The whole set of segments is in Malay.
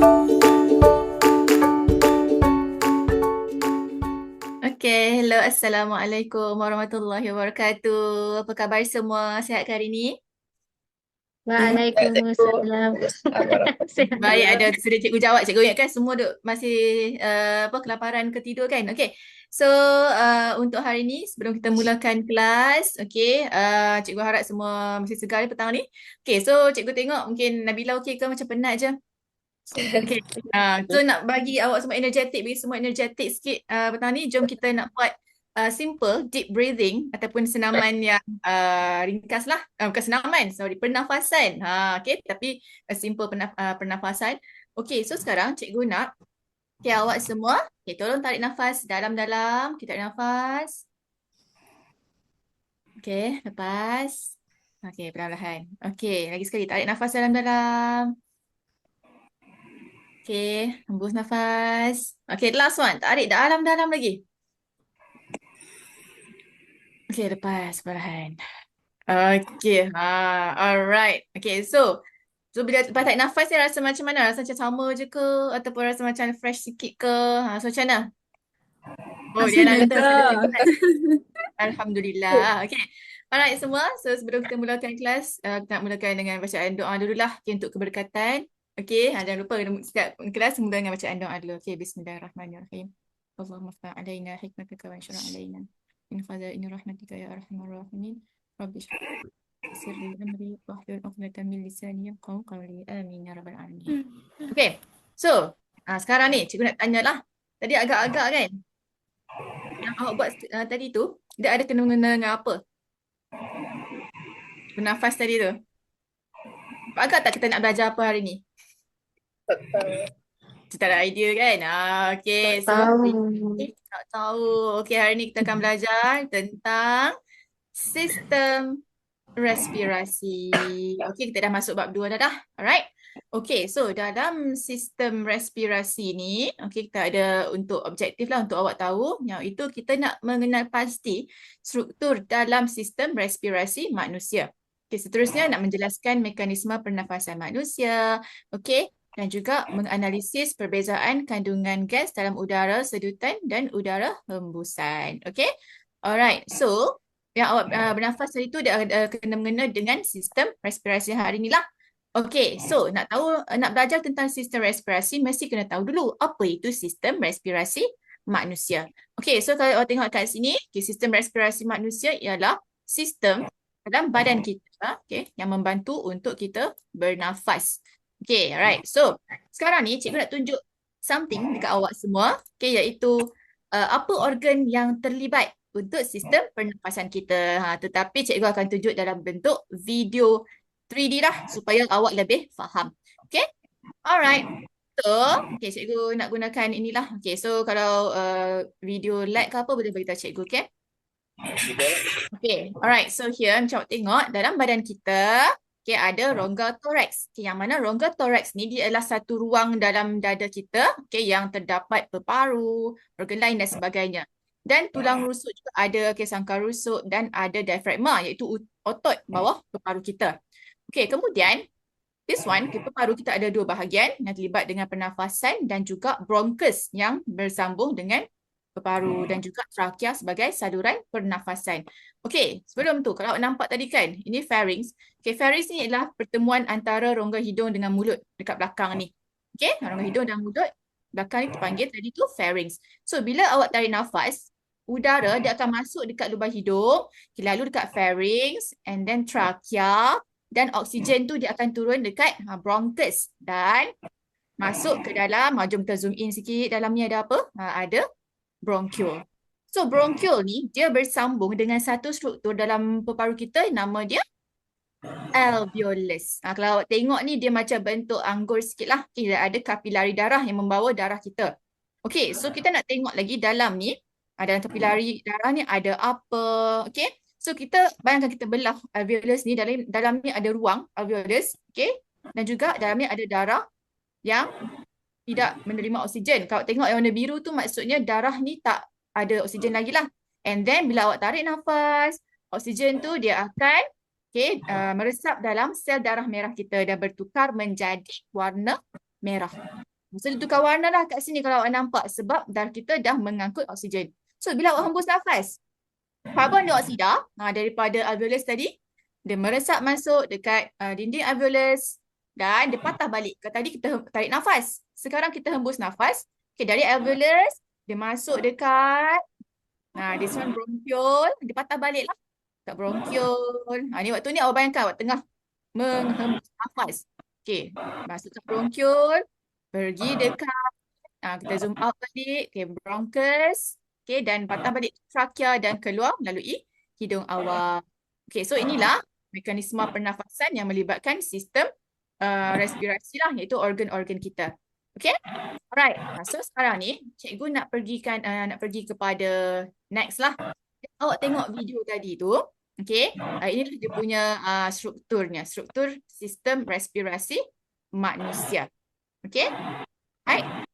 Okay, hello. Assalamualaikum warahmatullahi wabarakatuh. Apa khabar semua? Sihat ke hari ni? Waalaikumsalam. Sihat. Baik, ada sudah cikgu jawab. Cikgu ingatkan semua duk masih uh, apa kelaparan ke tidur kan? Okay. So, uh, untuk hari ni sebelum kita mulakan kelas, okay, uh, cikgu harap semua masih segar petang ni. Okay, so cikgu tengok mungkin Nabila okay ke macam penat je? Okay. Uh, so nak bagi awak semua energetik, bagi semua energetik sikit uh, petang ni, jom kita nak buat uh, simple deep breathing ataupun senaman yang uh, ringkas lah. Uh, bukan senaman, sorry, pernafasan. Ha, okay, tapi a simple pernaf uh, pernafasan. Okay, so sekarang cikgu nak Okay, awak semua, okay, tolong tarik nafas dalam-dalam. Kita tarik nafas. Okay, lepas. Okay, perlahan-lahan. Okay, lagi sekali tarik nafas dalam-dalam. Okay, hembus nafas. Okay, last one. Tarik dalam-dalam lagi. Okay, lepas perlahan. Okay, ha, alright. Okay, so so bila lepas tarik nafas ni rasa macam mana? Rasa macam sama je ke? Ataupun rasa macam fresh sikit ke? Ha, so macam mana? Oh, dia nak kata. Alhamdulillah. Okay. Alright semua. So sebelum kita mulakan kelas, uh, kita nak mulakan dengan bacaan doa dululah okay, untuk keberkatan. Okey, ha, jangan lupa setiap kelas mula dengan bacaan doa dulu. Okey, bismillahirrahmanirrahim. Allahumma fa alaina hikmataka wa insyara alaina. In fadha in rahmatika ya arhamar rahimin. Rabbi sirri amri wa 'uqdatam min lisani yafqahu qawli. Amin ya rabbal alamin. Okey. So, ha, sekarang ni cikgu nak tanyalah. Tadi agak-agak kan? Yang awak buat uh, tadi tu, tidak ada kena-mengena dengan apa? Bernafas tadi tu. Agak tak kita nak belajar apa hari ni? Kita ada idea kan? Ah, okay. So, Tahu. tak tahu. Okay, hari ni kita akan belajar tentang sistem respirasi. Okay, kita dah masuk bab dua dah dah. Alright. Okay, so dalam sistem respirasi ni, okay, kita ada untuk objektif lah untuk awak tahu. Yang itu kita nak mengenal pasti struktur dalam sistem respirasi manusia. Okay, seterusnya nak menjelaskan mekanisme pernafasan manusia. Okay, dan juga menganalisis perbezaan kandungan gas dalam udara sedutan dan udara hembusan. Okay? Alright, so yang awak uh, bernafas tadi tu dia uh, kena mengena dengan sistem respirasi hari ni lah. Okay, so nak tahu, uh, nak belajar tentang sistem respirasi mesti kena tahu dulu apa itu sistem respirasi manusia. Okay, so kalau awak tengok kat sini, okay, sistem respirasi manusia ialah sistem dalam badan kita okay, yang membantu untuk kita bernafas. Okay, alright. So, sekarang ni cikgu nak tunjuk something dekat awak semua. Okay, iaitu uh, apa organ yang terlibat untuk sistem pernafasan kita. Ha, tetapi cikgu akan tunjuk dalam bentuk video 3D lah supaya awak lebih faham. Okay, alright. So, okay, cikgu nak gunakan inilah. Okay, so kalau uh, video lag ke apa boleh beritahu cikgu, okay? Okay, alright. So here macam tengok dalam badan kita, Okay, ada rongga thorax. Okay, yang mana rongga thorax ni dia adalah satu ruang dalam dada kita okay, yang terdapat peparu, organ lain dan sebagainya. Dan tulang rusuk juga ada, okay, sangkar rusuk dan ada diafragma iaitu otot bawah peparu kita. Okay, kemudian this one, okay, peparu kita ada dua bahagian yang terlibat dengan pernafasan dan juga bronchus yang bersambung dengan peparu dan juga trakea sebagai saluran pernafasan. Okey, sebelum tu kalau nampak tadi kan, ini pharynx. Okey, pharynx ni adalah pertemuan antara rongga hidung dengan mulut dekat belakang ni. Okey, rongga hidung dan mulut belakang ni terpanggil tadi tu pharynx. So bila awak tarik nafas, udara dia akan masuk dekat lubang hidung, okay, lalu dekat pharynx and then trachea dan oksigen tu dia akan turun dekat ha, bronchus dan masuk ke dalam, ha, jom kita zoom in sikit, dalam ni ada apa? Ha, ada bronchiole. So bronchiole ni dia bersambung dengan satu struktur dalam peparu kita nama dia alveolus. Ha, kalau awak tengok ni dia macam bentuk anggur sikit lah. Okay, ada kapilari darah yang membawa darah kita. Okay, so kita nak tengok lagi dalam ni. Ha, dalam kapilari darah ni ada apa. Okay, so kita bayangkan kita belah alveolus ni. Dalam, dalam ni ada ruang alveolus. Okay, dan juga dalam ni ada darah yang tidak menerima oksigen. Kalau tengok yang warna biru tu maksudnya darah ni tak ada oksigen lagi lah. And then bila awak tarik nafas, oksigen tu dia akan okay, uh, meresap dalam sel darah merah kita dan bertukar menjadi warna merah. Dia tukar warna dah kat sini kalau awak nampak. Sebab darah kita dah mengangkut oksigen. So, bila awak hembus nafas, karbon dioksida ha, daripada alveolus tadi, dia meresap masuk dekat uh, dinding alveolus dan dia patah balik. Kalau tadi kita tarik nafas. Sekarang kita hembus nafas. Okay, dari alveolus, dia masuk dekat Nah, this one bronchiole, dia patah balik lah. Kat bronchiole. Ha, ni waktu ni awak bayangkan awak tengah menghembus nafas. Okay, masuk ke bronchiole, pergi dekat, ha, kita zoom out balik, okay, bronchus, okay, dan patah balik trachea dan keluar melalui hidung awak. Okay, so inilah mekanisme pernafasan yang melibatkan sistem uh, respirasi lah, iaitu organ-organ kita. Okay, alright. So sekarang ni, cikgu nak pergikan, uh, nak pergi kepada next lah. Awak tengok video tadi tu. Okay. Uh, inilah dia punya uh, strukturnya. Struktur sistem respirasi manusia. Okay. Right.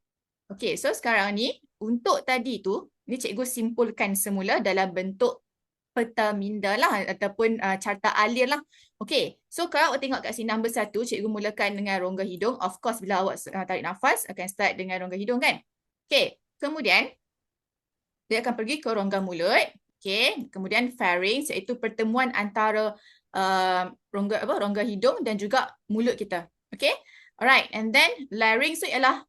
Okay. So sekarang ni untuk tadi tu. Ni cikgu simpulkan semula dalam bentuk peta minda lah ataupun uh, carta alir lah. Okay. So kalau awak tengok kat sini nombor satu. Cikgu mulakan dengan rongga hidung. Of course bila awak uh, tarik nafas akan start dengan rongga hidung kan. Okay. Kemudian dia akan pergi ke rongga mulut. Okay. Kemudian pharynx iaitu pertemuan antara uh, rongga apa rongga hidung dan juga mulut kita. Okay. Alright. And then larynx itu ialah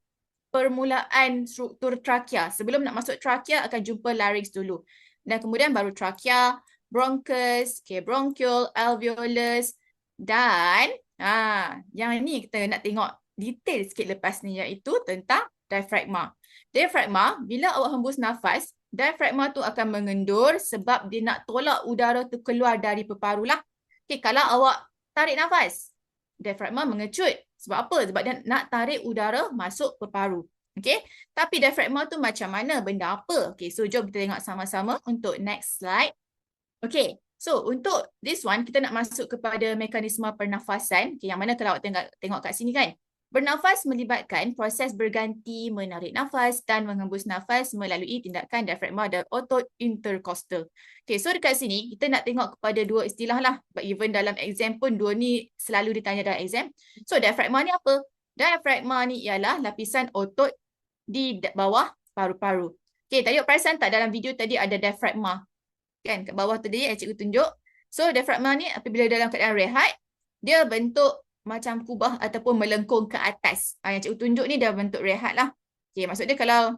permulaan struktur trachea. Sebelum nak masuk trachea akan jumpa larynx dulu. Dan kemudian baru trachea, bronchus, okay, bronchiole, alveolus dan ha, yang ni kita nak tengok detail sikit lepas ni iaitu tentang diafragma. Diafragma, bila awak hembus nafas, diafragma tu akan mengendur sebab dia nak tolak udara tu keluar dari peparu lah. Okay, kalau awak tarik nafas, diafragma mengecut. Sebab apa? Sebab dia nak tarik udara masuk peparu. Okay, tapi diafragma tu macam mana? Benda apa? Okay, so jom kita tengok sama-sama untuk next slide. Okay, so untuk this one, kita nak masuk kepada mekanisme pernafasan. Okay, yang mana kalau awak tengok, tengok kat sini kan? Bernafas melibatkan proses berganti menarik nafas dan menghembus nafas melalui tindakan diafragma dan otot intercostal. Okay, so dekat sini kita nak tengok kepada dua istilah lah. But even dalam exam pun dua ni selalu ditanya dalam exam. So diafragma ni apa? Diafragma ni ialah lapisan otot di bawah paru-paru. Okay, tadi perasan tak dalam video tadi ada diafragma. Kan, kat bawah tadi yang cikgu tunjuk. So diafragma ni apabila dalam keadaan rehat, dia bentuk macam kubah ataupun melengkung ke atas. Uh, yang cikgu tunjuk ni dah bentuk rehat lah. Okay, maksud dia kalau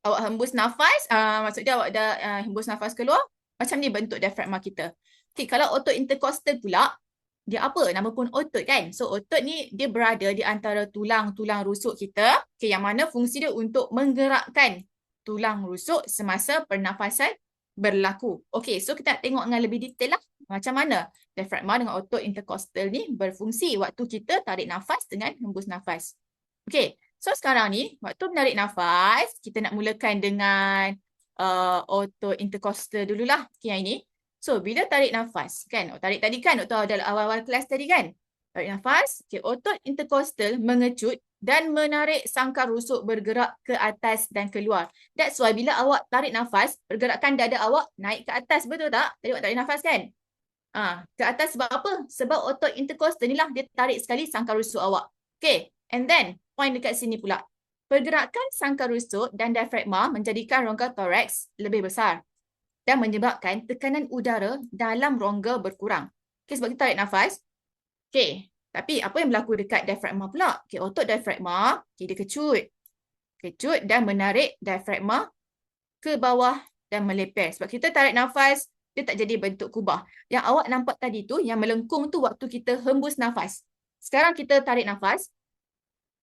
awak hembus nafas, uh, maksud dia awak dah uh, hembus nafas keluar, macam ni bentuk diafragma kita. Okay, kalau otot intercostal pula, dia apa? Nama pun otot kan? So otot ni dia berada di antara tulang-tulang rusuk kita. Okay, yang mana fungsi dia untuk menggerakkan tulang rusuk semasa pernafasan berlaku. Okay, so kita tengok dengan lebih detail lah. Macam mana diafragma dengan otot intercostal ni berfungsi waktu kita tarik nafas dengan hembus nafas. Okay, so sekarang ni waktu menarik nafas, kita nak mulakan dengan uh, otot intercostal dululah. Okay, yang ini. So, bila tarik nafas, kan? Tarik tadi kan, waktu awal-awal kelas tadi kan? Tarik nafas, okay, otot intercostal mengecut dan menarik sangkar rusuk bergerak ke atas dan keluar. That's why bila awak tarik nafas, pergerakan dada awak naik ke atas, betul tak? Tadi awak tarik nafas kan? Ah, ke atas sebab apa? Sebab otot intercostal ni lah dia tarik sekali sangkar rusuk awak. Okay, and then point dekat sini pula. Pergerakan sangkar rusuk dan diafragma menjadikan rongga thorax lebih besar dan menyebabkan tekanan udara dalam rongga berkurang. Okay, sebab kita tarik nafas. Okay, tapi apa yang berlaku dekat diafragma pula? Okay, otot diafragma, okay, dia kecut. Kecut dan menarik diafragma ke bawah dan meleper. Sebab kita tarik nafas, dia tak jadi bentuk kubah. Yang awak nampak tadi tu, yang melengkung tu waktu kita hembus nafas. Sekarang kita tarik nafas,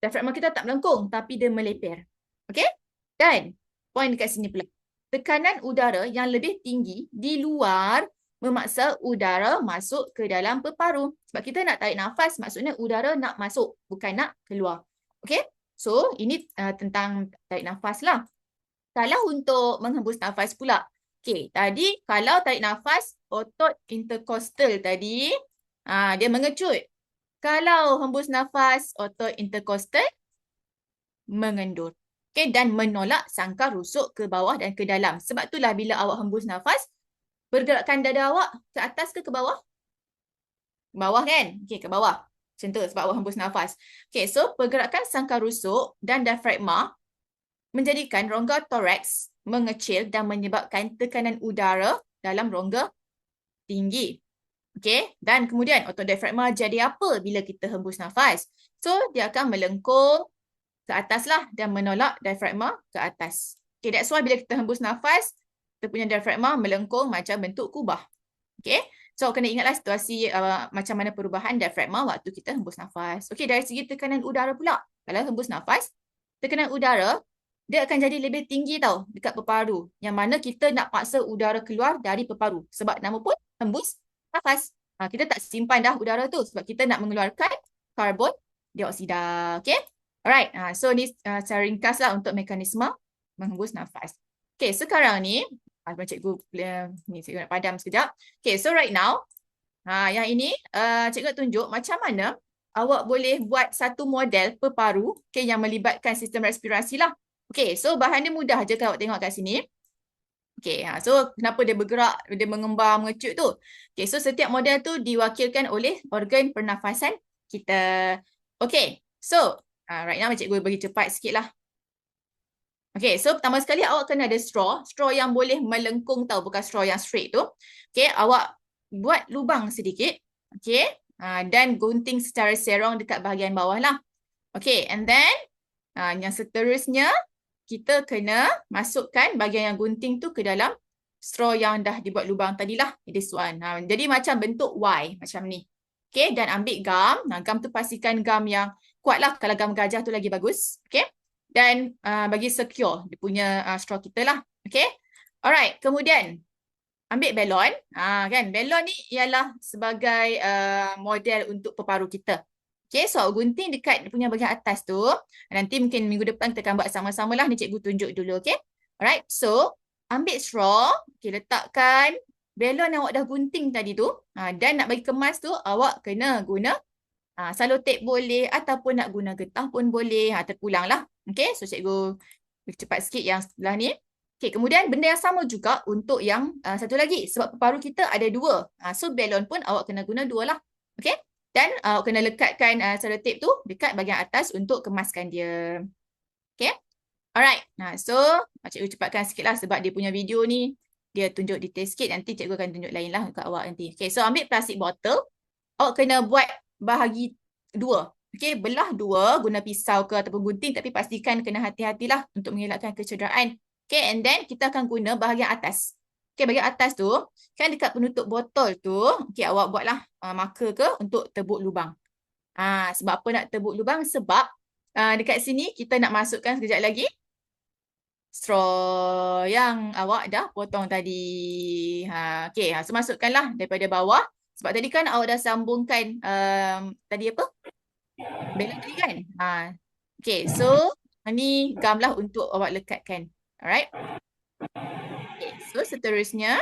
diafragma kita tak melengkung tapi dia meleper. Okay? Dan poin dekat sini pula. Tekanan udara yang lebih tinggi di luar memaksa udara masuk ke dalam peparu. Sebab kita nak tarik nafas, maksudnya udara nak masuk, bukan nak keluar. Okay? So, ini uh, tentang tarik nafas lah. Kalau untuk menghembus nafas pula, Okay, tadi kalau tarik nafas, otot intercostal tadi, ha, dia mengecut. Kalau hembus nafas, otot intercostal mengendur. Okay, dan menolak sangkar rusuk ke bawah dan ke dalam. Sebab itulah bila awak hembus nafas, bergerakkan dada awak ke atas ke ke bawah? Bawah kan? Okay, ke bawah. Macam tu sebab awak hembus nafas. Okay, so pergerakan sangkar rusuk dan diafragma menjadikan rongga toraks mengecil dan menyebabkan tekanan udara dalam rongga tinggi. Okay, dan kemudian otot diafragma jadi apa bila kita hembus nafas? So, dia akan melengkung ke atas lah dan menolak diafragma ke atas. Okay, that's why bila kita hembus nafas, kita punya diafragma melengkung macam bentuk kubah. Okay, so kena ingatlah situasi uh, macam mana perubahan diafragma waktu kita hembus nafas. Okay, dari segi tekanan udara pula. Kalau hembus nafas, tekanan udara dia akan jadi lebih tinggi tau dekat peparu. Yang mana kita nak paksa udara keluar dari peparu. Sebab nama pun hembus nafas. Ha, kita tak simpan dah udara tu sebab kita nak mengeluarkan karbon dioksida. Okay. Alright, uh, so ni uh, secara ringkas lah untuk mekanisme menghembus nafas. Okay, sekarang ni, uh, cikgu, uh, ni cikgu nak padam sekejap. Okay, so right now, uh, yang ini uh, cikgu tunjuk macam mana awak boleh buat satu model peparu okay, yang melibatkan sistem respirasi lah. Okay, so bahan dia mudah je kalau awak tengok kat sini. Okay, uh, so kenapa dia bergerak, dia mengembar, mengecut tu? Okay, so setiap model tu diwakilkan oleh organ pernafasan kita. Okay, so Uh, right now cikgu bagi cepat sikit lah. Okay, so pertama sekali awak kena ada straw. Straw yang boleh melengkung tau, bukan straw yang straight tu. Okay, awak buat lubang sedikit. Okay, uh, dan gunting secara serong dekat bahagian bawah lah. Okay, and then uh, yang seterusnya, kita kena masukkan bahagian yang gunting tu ke dalam straw yang dah dibuat lubang tadi lah. This one. Uh, jadi macam bentuk Y macam ni. Okay, dan ambil gam. Nah, gam tu pastikan gam yang kuatlah kalau gam gajah tu lagi bagus. Okay. Dan uh, bagi secure dia punya uh, straw kita lah. Okay. Alright. Kemudian ambil belon. Uh, kan. Belon ni ialah sebagai uh, model untuk peparu kita. Okay. So gunting dekat dia punya bahagian atas tu. Nanti mungkin minggu depan kita akan buat sama-sama lah. Ni cikgu tunjuk dulu. Okay. Alright. So ambil straw. Okay. Letakkan belon yang awak dah gunting tadi tu. Uh, dan nak bagi kemas tu awak kena guna Ha, salotip boleh ataupun nak guna getah pun boleh. Ha, terpulang lah. Okay, so cikgu cepat sikit yang sebelah ni. Okay, kemudian benda yang sama juga untuk yang uh, satu lagi. Sebab paru kita ada dua. Ha, so balon pun awak kena guna dua lah. Okay, dan uh, awak kena lekatkan uh, salotip tu dekat bahagian atas untuk kemaskan dia. Okay, alright. Nah, so cikgu cepatkan sikit lah sebab dia punya video ni dia tunjuk detail sikit. Nanti cikgu akan tunjuk lain lah kat awak nanti. Okay, so ambil plastik botol. Awak kena buat bahagi dua. Okey, belah dua guna pisau ke ataupun gunting tapi pastikan kena hati-hatilah untuk mengelakkan kecederaan. Okey, and then kita akan guna bahagian atas. Okey, bahagian atas tu, kan dekat penutup botol tu, okey awak buatlah uh, marker ke untuk tebuk lubang. Ah, sebab apa nak tebuk lubang? Sebab uh, dekat sini kita nak masukkan sekejap lagi straw yang awak dah potong tadi. Ha, okey, ha, so masukkanlah daripada bawah sebab tadi kan awak dah sambungkan um, tadi apa? Bela tadi kan? Ha. Okay, so ni gam lah untuk awak lekatkan. Alright? Okay, so seterusnya.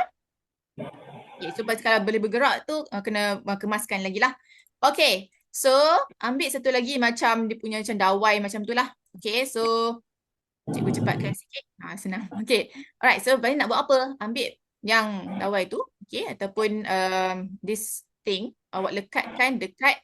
Okay, so kalau boleh bergerak tu uh, kena uh, kemaskan lagi lah. Okay, so ambil satu lagi macam dia punya macam dawai macam tu lah. Okay, so cikgu cepatkan sikit. Ha, senang. Okay, alright. So, Bani nak buat apa? Ambil yang dawai tu okay ataupun um, this thing awak lekatkan dekat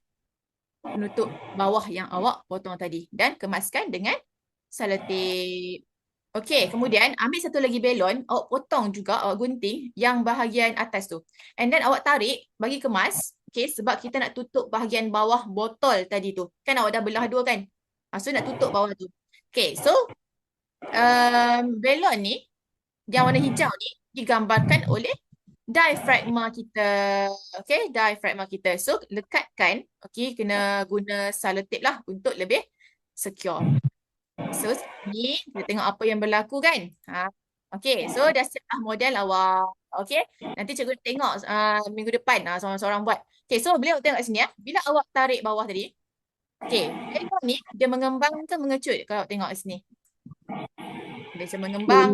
penutup bawah yang awak potong tadi dan kemaskan dengan selotip. Okey, kemudian ambil satu lagi belon, awak potong juga, awak gunting yang bahagian atas tu. And then awak tarik bagi kemas, okey, sebab kita nak tutup bahagian bawah botol tadi tu. Kan awak dah belah dua kan? Ah, so nak tutup bawah tu. Okey, so um, belon ni yang warna hijau ni digambarkan oleh diafragma kita. Okay, diafragma kita. So, lekatkan. Okay, kena guna selotip lah untuk lebih secure. So, ni kita tengok apa yang berlaku kan. Ha. Okay, so dah siap lah model awak. Okay, nanti cikgu tengok uh, minggu depan uh, seorang-seorang buat. Okay, so beliau tengok kat sini ya. Bila awak tarik bawah tadi. Okay, tengok ni dia mengembang ke mengecut kalau tengok kat sini. Dia macam mengembang.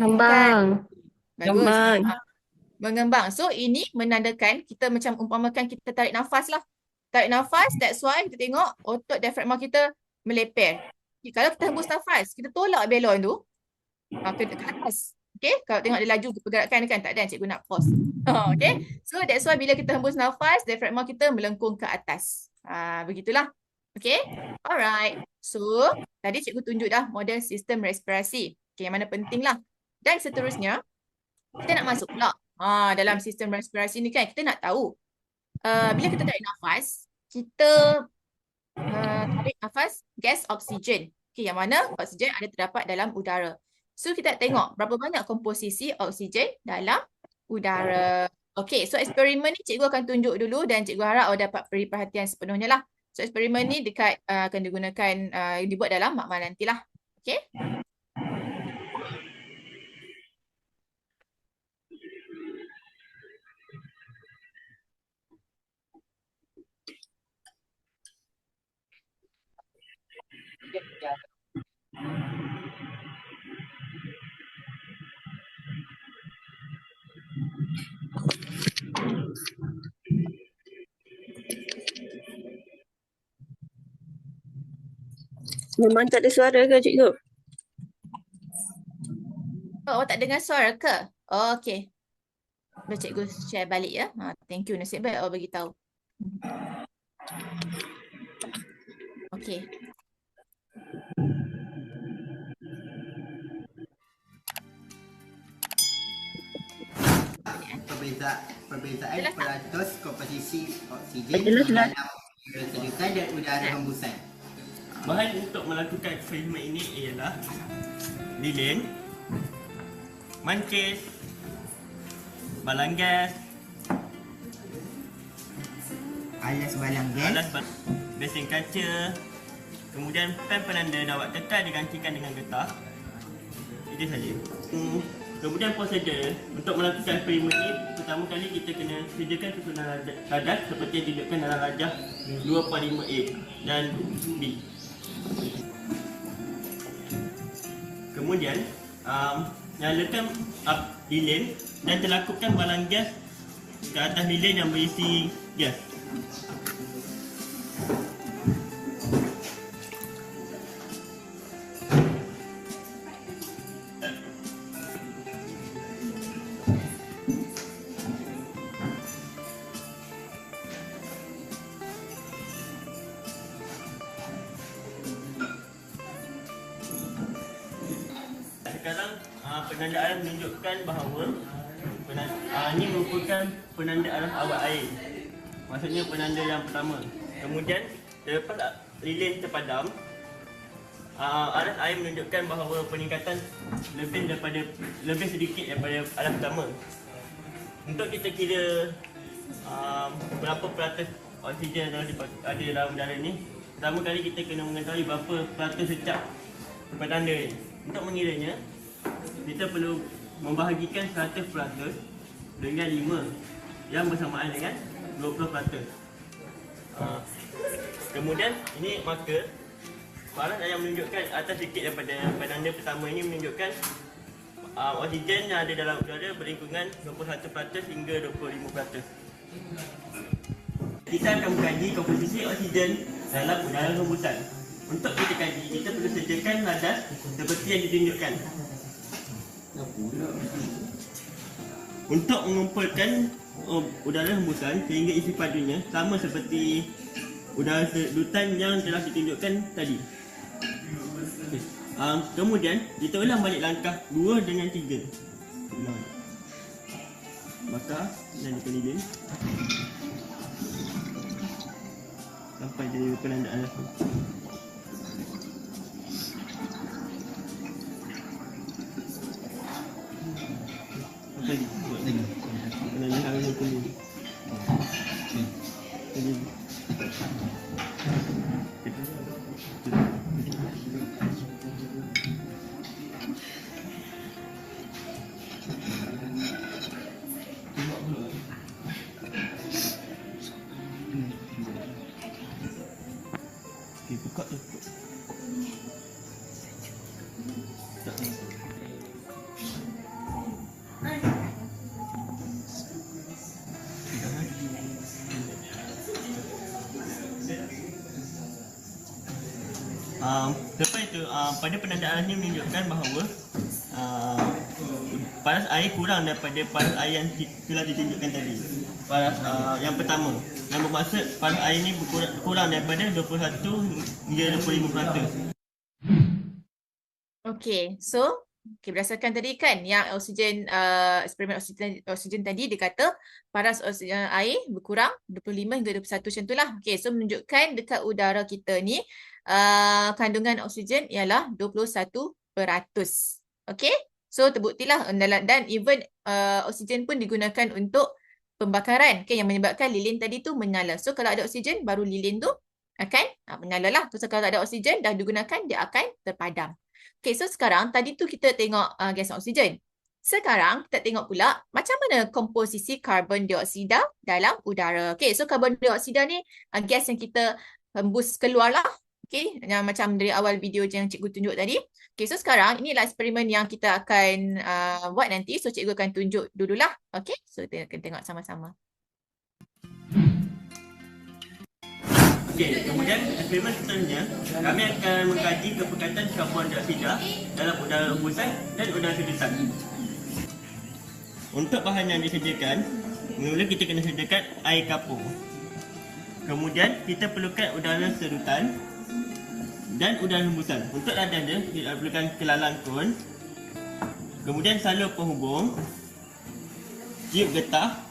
Mengembang. Bagus. Mengembang. Ha mengembang. So ini menandakan kita macam umpamakan kita tarik nafas lah. Tarik nafas, that's why kita tengok otot diafragma kita meleper. Okay, kalau kita hembus nafas, kita tolak belon tu uh, ke, ke atas. Okay, kalau tengok dia laju pergerakan kan, tak ada cikgu nak pause. Okay, so that's why bila kita hembus nafas, diafragma kita melengkung ke atas. Ah, begitulah. Okay. Alright. So, tadi cikgu tunjuk dah model sistem respirasi. Okay, yang mana penting lah. Dan seterusnya, kita nak masuk pula. Ah, dalam sistem respirasi ni kan, kita nak tahu. Uh, bila kita tarik nafas, kita uh, tarik nafas gas oksigen. Okay, yang mana oksigen ada terdapat dalam udara. So, kita tengok berapa banyak komposisi oksigen dalam udara. Okay, so eksperimen ni cikgu akan tunjuk dulu dan cikgu harap awak dapat beri perhatian sepenuhnya lah. So eksperimen ni dekat uh, akan digunakan uh, dibuat dalam makmal nantilah. Okay. Memang tak ada suara ke cikgu? Oh, awak tak dengar suara ke? Oh, okay. Biar cikgu share balik ya. Ha, thank you. Nasib baik awak bagi tahu. Okay. perbeza perbezaan tak? peratus komposisi oksigen jelas. dalam dan udara hembusan. Bahan untuk melakukan eksperimen ini ialah lilin, mancis, balang gas, Alas balang gas, alas ba- besen kaca, kemudian pen penanda dawat tekan digantikan dengan getah. Itu saja. Hmm. Kemudian prosedur untuk melakukan eksperimen ini pertama kali kita kena sediakan susunan rada- radar seperti yang ditunjukkan dalam rajah 2.5A dan B. Kemudian um, nyalakan up lilin dan terlakupkan balang gas ke atas lilin yang berisi gas. Sekarang uh, penanda alam menunjukkan bahawa penanda, uh, ini merupakan penanda alam awal air. Maksudnya penanda yang pertama. Kemudian selepas uh, lilin terpadam, uh, aras air menunjukkan bahawa peningkatan lebih daripada lebih sedikit daripada alas pertama. Untuk kita kira uh, berapa peratus oksigen yang ada dalam udara ni, pertama kali kita kena mengetahui berapa peratus secap penanda ni. Untuk mengiranya, kita perlu membahagikan 100% dengan 5 yang bersamaan dengan 20%. Uh, kemudian ini marker Balas yang menunjukkan atas sikit daripada penanda pertama ini menunjukkan uh, oksigen yang ada dalam udara berlingkungan 21% hingga 25%. Kita akan mengkaji komposisi oksigen dalam udara hembusan. Untuk kita kaji, kita perlu sediakan radas seperti yang ditunjukkan. Untuk mengumpulkan uh, udara hembusan sehingga isi padunya sama seperti udara sedutan yang telah ditunjukkan tadi. Okay. Um, kemudian kita ulang balik langkah 2 dengan 3. Ulang. Maka dan lilin sampai dia penandaan alas tu. Uh, pada penandaan ini menunjukkan bahawa uh, paras air kurang daripada paras air yang telah ditunjukkan tadi. paras uh, yang pertama. Yang bermaksud paras air ni berkurang, kurang daripada 21 hingga 25%. Okay, so okay, berdasarkan tadi kan yang oksigen uh, eksperimen oksigen, oksigen tadi dia kata paras oksigen air berkurang 25 hingga 21 macam itulah. Okay, so menunjukkan dekat udara kita ni uh, kandungan oksigen ialah 21%. Okay, so terbuktilah dan even uh, oksigen pun digunakan untuk pembakaran okay, yang menyebabkan lilin tadi tu menyala. So kalau ada oksigen baru lilin tu akan uh, menyala lah. So kalau tak ada oksigen dah digunakan dia akan terpadam. Okay, so sekarang tadi tu kita tengok uh, gas oksigen. Sekarang kita tengok pula macam mana komposisi karbon dioksida dalam udara. Okay, so karbon dioksida ni uh, gas yang kita hembus keluar lah. Okay, yang macam dari awal video yang cikgu tunjuk tadi. Okay, so sekarang inilah eksperimen yang kita akan uh, buat nanti. So cikgu akan tunjuk dululah. Okay, so kita akan tengok sama-sama. Okey, kemudian eksperimen seterusnya kami akan mengkaji kepekatan karbon dioksida dalam udara hembusan dan udara sedutan. Untuk bahan yang disediakan, mula kita kena sediakan air kapur. Kemudian kita perlukan udara sedutan dan udara hembusan. Untuk radar dia, kita perlukan kelalang kon. Kemudian salur penghubung, tiup getah,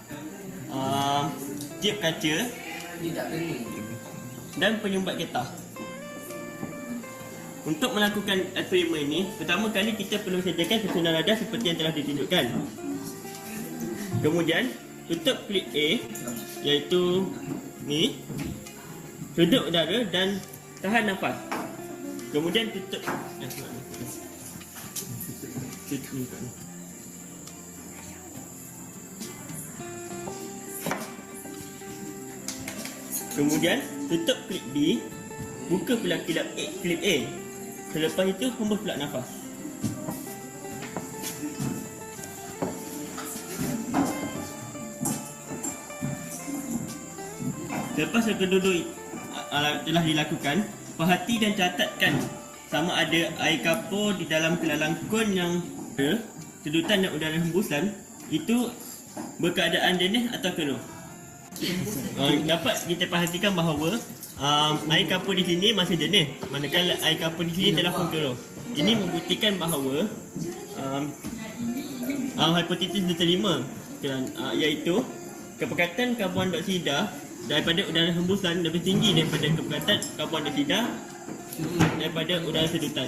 tiup kaca, dan penyumbat getah. Untuk melakukan eksperimen ini, pertama kali kita perlu sediakan susunan radar seperti yang telah ditunjukkan. Kemudian, tutup klip A iaitu ni sudut udara dan tahan nafas. Kemudian tutup eh, tutup. Kemudian tutup klip B, buka pula klip A, klip A. Selepas itu hembus pula nafas. Lepas kedua-dua telah dilakukan, perhati dan catatkan sama ada air kapur di dalam kelalang kon yang ada, sedutan dan udara hembusan itu berkeadaan jenis atau keruh. Uh, dapat kita perhatikan bahawa um, air kapur di sini masih jenis manakala air kapur di sini telah pun keruh. Ini membuktikan bahawa um, um, hipotesis diterima uh, iaitu kepekatan karbon dioksida daripada udara hembusan lebih tinggi daripada kepekatan karbon dioksida daripada udara sedutan.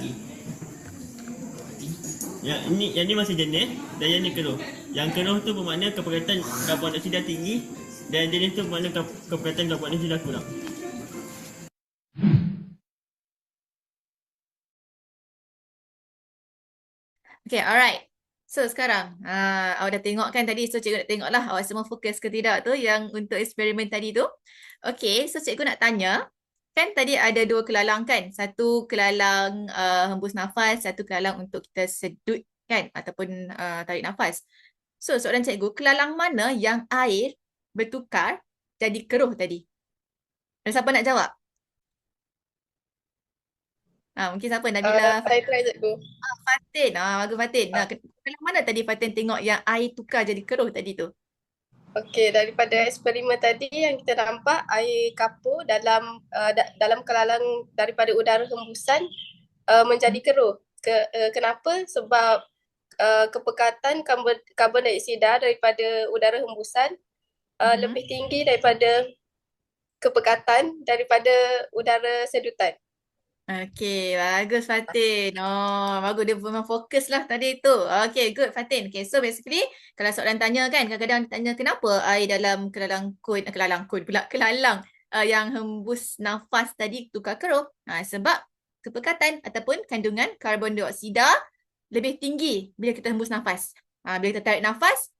Yang ini yang ini masih jenis dan yang ini keruh. Yang keruh tu bermakna kepekatan karbon dioksida tinggi dan jenis tu bermakna ke- kepekatan karbon dioksida kurang. Okay, alright. So sekarang, uh, awak dah tengok kan tadi, so cikgu nak tengok lah awak semua fokus ke tidak tu yang untuk eksperimen tadi tu. Okay, so cikgu nak tanya, kan tadi ada dua kelalang kan? Satu kelalang uh, hembus nafas, satu kelalang untuk kita sedut kan? Ataupun uh, tarik nafas. So soalan cikgu, kelalang mana yang air bertukar jadi keruh tadi? Ada siapa nak jawab? Ah, mungkin siapa? Nabila, Uh, saya try cikgu. Fatin. Ah, bagus Fatin. Nah, ke- kelalang mana tadi Fatin tengok yang air tukar jadi keruh tadi tu? Okey, daripada eksperimen tadi yang kita nampak air kapur dalam uh, da- dalam kelalang daripada udara hembusan uh, menjadi keruh. Ke, uh, kenapa? Sebab uh, kepekatan karbon, karbon dioksida daripada udara hembusan uh, Mhm. lebih tinggi daripada kepekatan daripada udara sedutan. Okey, bagus Fatin. Oh, bagus dia memang fokus lah tadi tu. Okey, good Fatin. Okay, so basically kalau soalan tanya kan, kadang-kadang tanya kenapa air dalam kelalang kun, eh, kelalang kun pula, kelalang uh, yang hembus nafas tadi tukar keruh. Ha, sebab kepekatan ataupun kandungan karbon dioksida lebih tinggi bila kita hembus nafas. Ha, bila kita tarik nafas,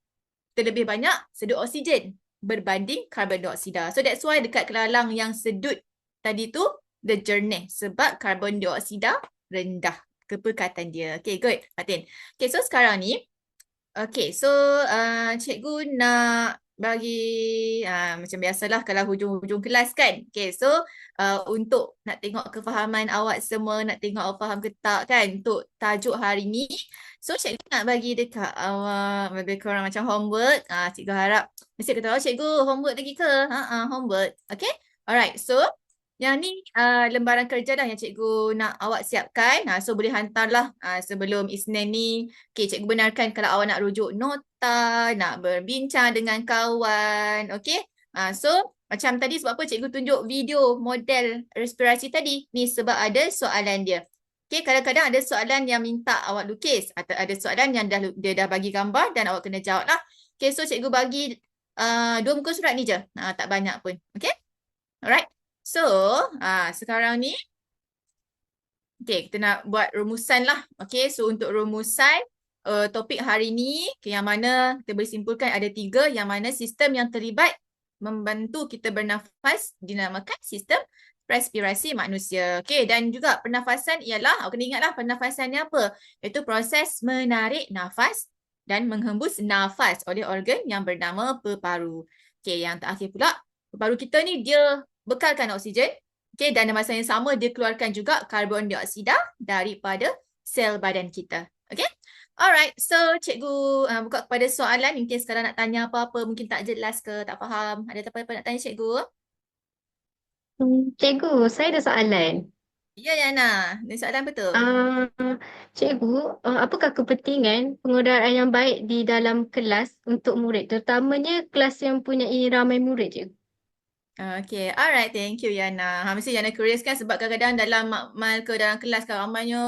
kita lebih banyak sedut oksigen berbanding karbon dioksida. So that's why dekat kelalang yang sedut tadi tu the jernih sebab karbon dioksida rendah kepekatan dia. Okay, good. Fatin. Okay, so sekarang ni, okay, so uh, cikgu nak bagi uh, macam biasalah kalau hujung-hujung kelas kan. Okay, so uh, untuk nak tengok kefahaman awak semua, nak tengok awak faham ke tak kan untuk tajuk hari ni. So cikgu nak bagi dekat awak lebih kurang macam homework. Uh, cikgu harap mesti kata, oh cikgu homework lagi ke? Ha, uh, homework. Okay, alright. So yang ni uh, lembaran kerja dah yang cikgu nak awak siapkan. Uh, so boleh hantarlah uh, sebelum Isnin ni. Okay, cikgu benarkan kalau awak nak rujuk nota, nak berbincang dengan kawan. Okay. Uh, so macam tadi sebab apa cikgu tunjuk video model respirasi tadi. Ni sebab ada soalan dia. Okay, kadang-kadang ada soalan yang minta awak lukis. Atau ada soalan yang dah dia dah bagi gambar dan awak kena jawab lah. Okay, so cikgu bagi uh, dua muka surat ni je. Uh, tak banyak pun. Okay. Alright. So, ah, sekarang ni, okay, kita nak buat rumusan lah. Okay, so untuk rumusan uh, topik hari ni, okay, yang mana kita boleh simpulkan ada tiga, yang mana sistem yang terlibat membantu kita bernafas dinamakan sistem respirasi manusia. Okay, dan juga pernafasan ialah, awak kena ingatlah pernafasan ni apa? Iaitu proses menarik nafas dan menghembus nafas oleh organ yang bernama peparu. Okay, yang terakhir pula, peparu kita ni dia bekalkan oksigen. Okay, dan dalam masa yang sama dia keluarkan juga karbon dioksida daripada sel badan kita. Okay. Alright, so cikgu uh, buka kepada soalan. Mungkin sekarang nak tanya apa-apa, mungkin tak jelas ke, tak faham. Ada apa-apa nak tanya cikgu? Hmm, cikgu, saya ada soalan. Ya, Yana. Ada soalan betul. Uh, cikgu, uh, apakah kepentingan pengudara yang baik di dalam kelas untuk murid, terutamanya kelas yang punya ramai murid, cikgu? Okay, alright, thank you Yana. Ha, mesti Yana curious kan sebab kadang-kadang dalam makmal ke dalam kelas kan ramainya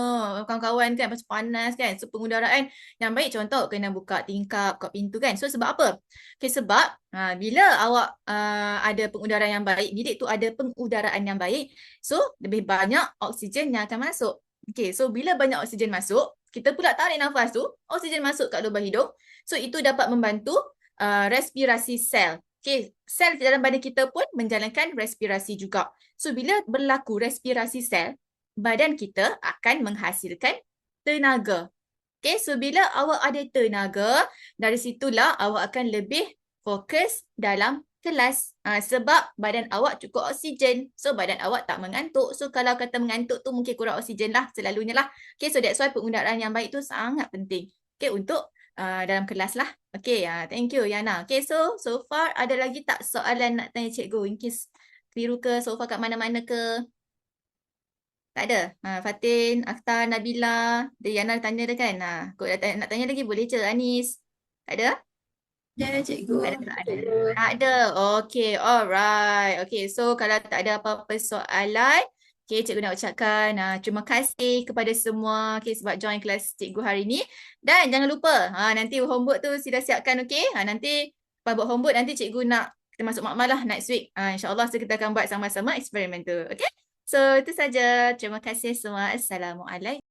kawan-kawan kan macam panas kan. So pengudaraan yang baik contoh kena buka tingkap, buka pintu kan. So sebab apa? Okay, sebab ha, bila awak uh, ada pengudaraan yang baik, bilik tu ada pengudaraan yang baik. So lebih banyak oksigen yang akan masuk. Okay, so bila banyak oksigen masuk, kita pula tarik nafas tu, oksigen masuk kat lubang hidung. So itu dapat membantu uh, respirasi sel. Okay, sel dalam badan kita pun menjalankan respirasi juga. So, bila berlaku respirasi sel, badan kita akan menghasilkan tenaga. Okay, so bila awak ada tenaga, dari situlah awak akan lebih fokus dalam kelas. Ha, sebab badan awak cukup oksigen. So, badan awak tak mengantuk. So, kalau kata mengantuk tu mungkin kurang oksigen lah selalunya lah. Okay, so that's why penggunaan yang baik tu sangat penting. Okay, untuk uh, dalam kelas lah. Okay, uh, thank you Yana. Okay, so so far ada lagi tak soalan nak tanya cikgu? In case keliru ke, so far kat mana-mana ke? Tak ada. Ha, Fatin, Akhtar, Nabila. Dia Yana tanya dah kan? Ha, kau nak tanya, nak tanya lagi boleh je Anis. Tak ada? Ya, cikgu. Tak ada. Tak ada. Tak ada. Okay, alright. Okay, so kalau tak ada apa-apa soalan, Okay, cikgu nak ucapkan uh, terima kasih kepada semua okay, sebab join kelas cikgu hari ini. Dan jangan lupa, uh, nanti homework tu sudah siapkan, okay? Uh, nanti lepas buat homework, nanti cikgu nak kita masuk makmal lah next week. Uh, InsyaAllah so kita akan buat sama-sama eksperimen tu, okay? So, itu saja. Terima kasih semua. Assalamualaikum.